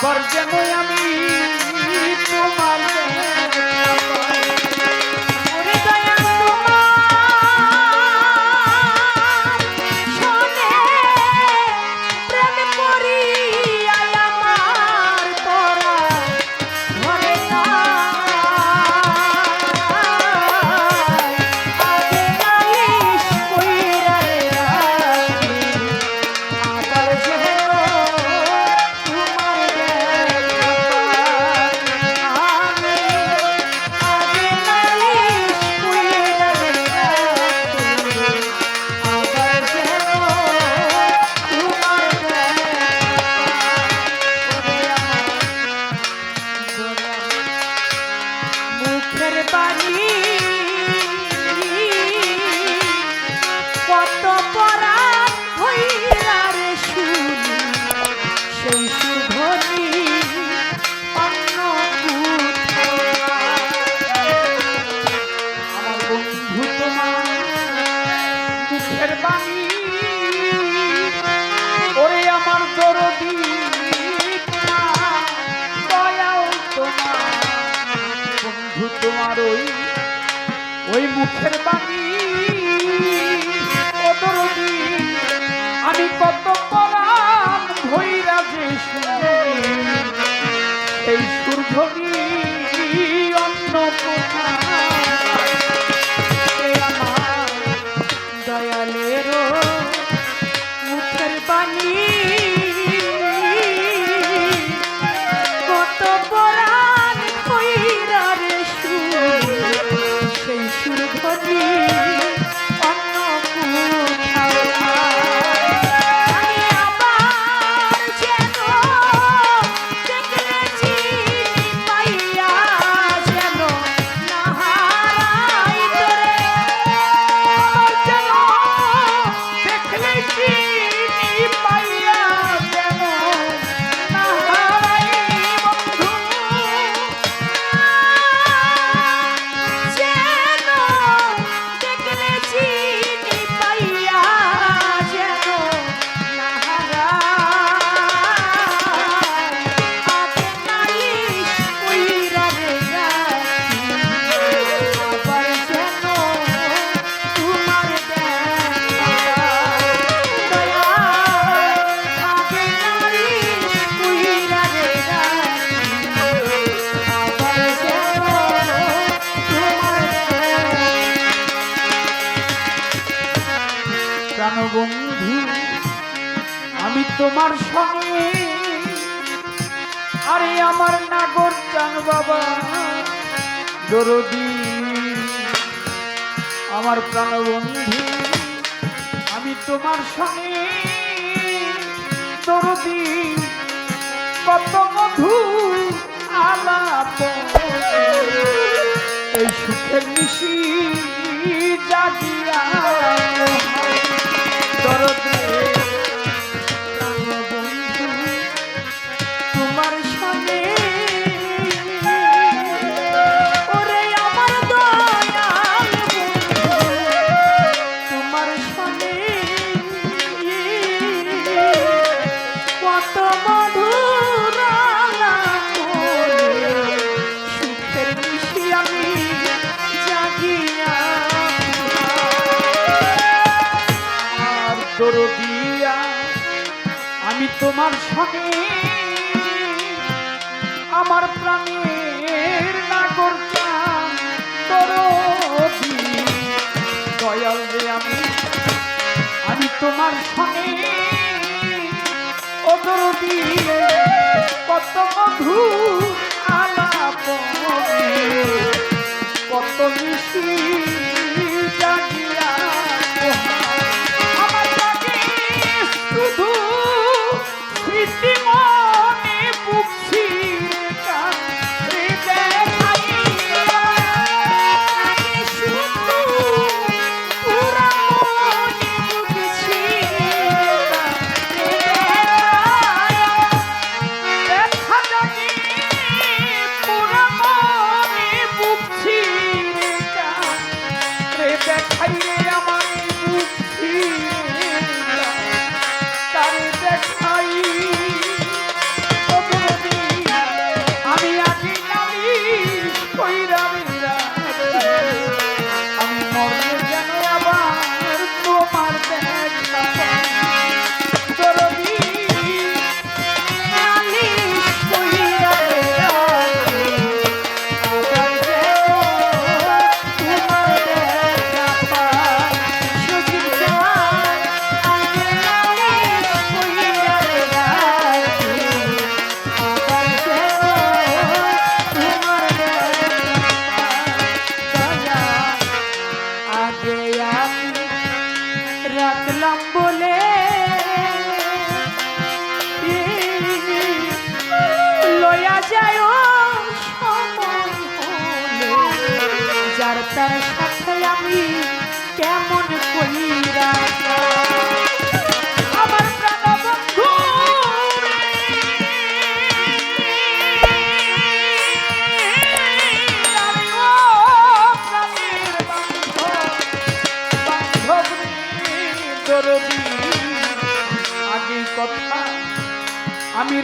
আবার যেন আমি তোমার ওই মুখের বাণী আমি কত আমার স্বামী। আরে আমার নাগর চান বাবা, দরদি। আমার প্রাণবন্ধু, আমি তোমার স্বামী, দরদি। কত মধু আলাপ। এই সুখের মিশি জাগি আমার প্রাণের না করতাম তোর দয়াল যে তোমার সঙ্গে কত মধু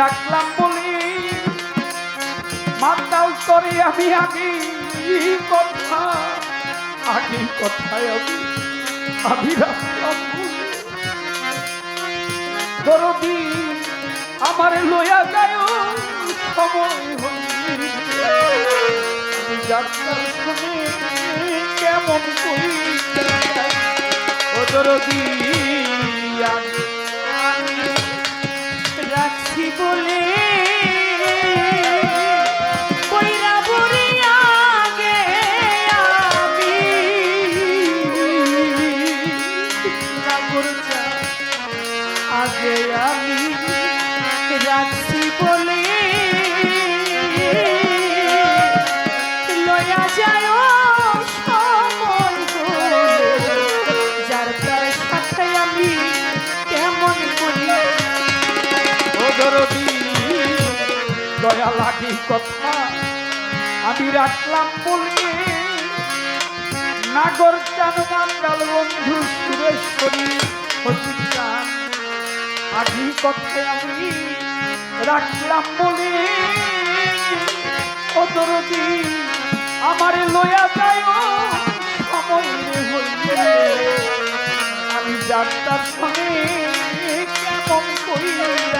রাখলাম বলি, মাতাল করে আমি আগে কথা, আগে কথায় আমি আমি রাখলাম দরদি আমার লয়া যায়, সময় হই কেমন করি। দরদি আগে বাকি কথা আমি রাখলাম বলে নাগর চান বাঙ্গাল বন্ধু সুরেশ্বরী হসির চান আধি কথায় আমি রাখলাম বলে অতর আমার লয়া যায় সময় হইলে। আমি যাত্রার সঙ্গে কেমন করিয়া